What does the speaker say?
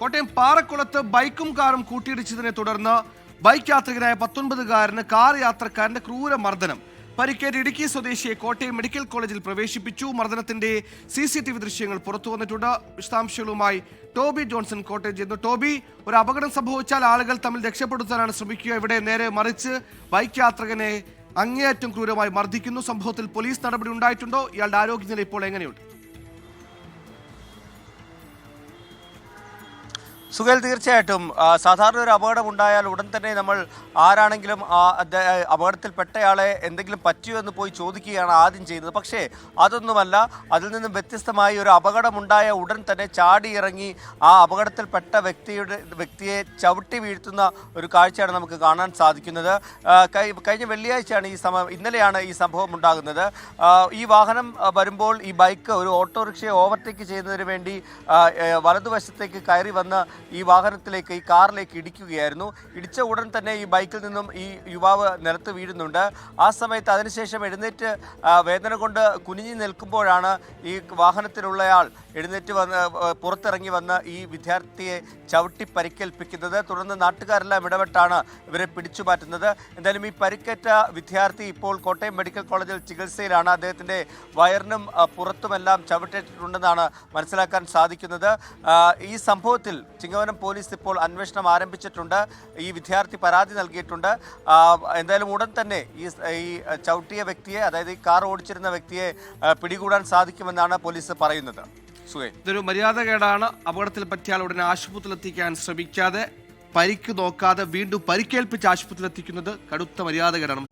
കോട്ടയം പാറക്കുളത്ത് ബൈക്കും കാറും കൂട്ടിയിടിച്ചതിനെ തുടർന്ന് ബൈക്ക് യാത്രികനായ പത്തൊൻപതുകാരന് കാർ യാത്രക്കാരന്റെ ക്രൂര മർദ്ദനം. പരിക്കേറ്റ് ഇടുക്കി സ്വദേശിയെ കോട്ടയം മെഡിക്കൽ കോളേജിൽ പ്രവേശിപ്പിച്ചു. മർദ്ദനത്തിന്റെ സി സി ടി വി ദൃശ്യങ്ങൾ പുറത്തു വന്നിട്ടുണ്ട്. വിശദാംശങ്ങളുമായി ടോബി ജോൺസൺ കോട്ടയം ചെയ്യുന്നു ടോബി ഒരു അപകടം സംഭവിച്ചാൽ ആളുകൾ തമ്മിൽ രക്ഷപ്പെടുത്താനാണ് ശ്രമിക്കുക. ഇവിടെ നേരെ മറിച്ച് ബൈക്ക് യാത്രികനെ അങ്ങേയറ്റം ക്രൂരമായി മർദ്ദിക്കുന്നു. സംഭവത്തിൽ പോലീസ് നടപടി ഉണ്ടായിട്ടുണ്ടോ? ഇയാളുടെ ആരോഗ്യനില ഇപ്പോൾ എങ്ങനെയുണ്ട്? സുഖേൽ തീർച്ചയായിട്ടും സാധാരണ ഒരു അപകടം ഉണ്ടായാൽ ഉടൻ തന്നെ നമ്മൾ ആരാണെങ്കിലും അപകടത്തിൽപ്പെട്ടയാളെ എന്തെങ്കിലും പറ്റിയോ എന്ന് പോയി ചോദിക്കുകയാണ് ആദ്യം ചെയ്യുന്നത്. പക്ഷേ അതൊന്നുമല്ല. അതിൽ നിന്നും വ്യത്യസ്തമായി ഒരു അപകടമുണ്ടായ ഉടൻ തന്നെ ചാടി ഇറങ്ങി ആ അപകടത്തിൽപ്പെട്ട വ്യക്തിയുടെ വ്യക്തിയെ ചവിട്ടി വീഴ്ത്തുന്ന ഒരു കാഴ്ചയാണ് നമുക്ക് കാണാൻ സാധിക്കുന്നത്. കഴിഞ്ഞ വെള്ളിയാഴ്ചയാണ് ഈ സമയം ഇന്നലെയാണ് ഈ സംഭവം ഉണ്ടാകുന്നത്. ഈ വാഹനം വരുമ്പോൾ ഈ ബൈക്ക് ഒരു ഓട്ടോറിക്ഷയെ ഓവർടേക്ക് ചെയ്യുന്നതിന് വേണ്ടി വലതുവശത്തേക്ക് കയറി വന്ന് ഈ വാഹനത്തിലേക്ക് ഈ കാറിലേക്ക് ഇടിക്കുകയായിരുന്നു. ഇടിച്ച ഉടൻ തന്നെ ഈ ബൈക്കിൽ നിന്നും ഈ യുവാവ് നിലത്ത് വീഴുന്നുണ്ട്. ആ സമയത്ത് അതിനുശേഷം എഴുന്നേറ്റ് വേദന കൊണ്ട് കുനിഞ്ഞു നിൽക്കുമ്പോഴാണ് ഈ വാഹനത്തിലുള്ളയാൾ എഴുന്നേറ്റ് വന്ന് പുറത്തിറങ്ങി വന്ന് ഈ വിദ്യാർത്ഥിയെ ചവിട്ടി പരിക്കേൽപ്പിക്കുന്നത്. തുടർന്ന് നാട്ടുകാരെല്ലാം ഇടപെട്ടാണ് ഇവരെ പിടിച്ചു മാറ്റുന്നത്. എന്തായാലും ഈ പരിക്കേറ്റ വിദ്യാർത്ഥി ഇപ്പോൾ കോട്ടയം മെഡിക്കൽ കോളേജിൽ ചികിത്സയിലാണ്. അദ്ദേഹത്തിന്റെ വയറിനും പുറത്തുമെല്ലാം ചവിട്ടേറ്റിട്ടുണ്ടെന്നാണ് മനസ്സിലാക്കാൻ സാധിക്കുന്നത്. ഈ സംഭവത്തിൽ ചിങ്ങവനം പോലീസ് ഇപ്പോൾ അന്വേഷണം ആരംഭിച്ചിട്ടുണ്ട്. ഈ വിദ്യാർത്ഥി പരാതി നൽകിയിട്ടുണ്ട്. എന്തായാലും ഉടൻ തന്നെ ഈ ഈ ചവിട്ടിയ വ്യക്തിയെ അതായത് ഈ കാർ ഓടിച്ചിരുന്ന വ്യക്തിയെ പിടികൂടാൻ സാധിക്കുമെന്നാണ് പോലീസ് പറയുന്നത്. ഇതൊരു മര്യാദകേടാണ്. അപകടത്തിൽ പറ്റിയാൽ ഉടനെ ആശുപത്രിയിൽ എത്തിക്കാൻ ശ്രമിക്കാതെ പരിക്ക് നോക്കാതെ വീണ്ടും പരിക്കേൽപ്പിച്ച് ആശുപത്രിയിൽ എത്തിക്കുന്നത് കടുത്ത മര്യാദകേടാണ്.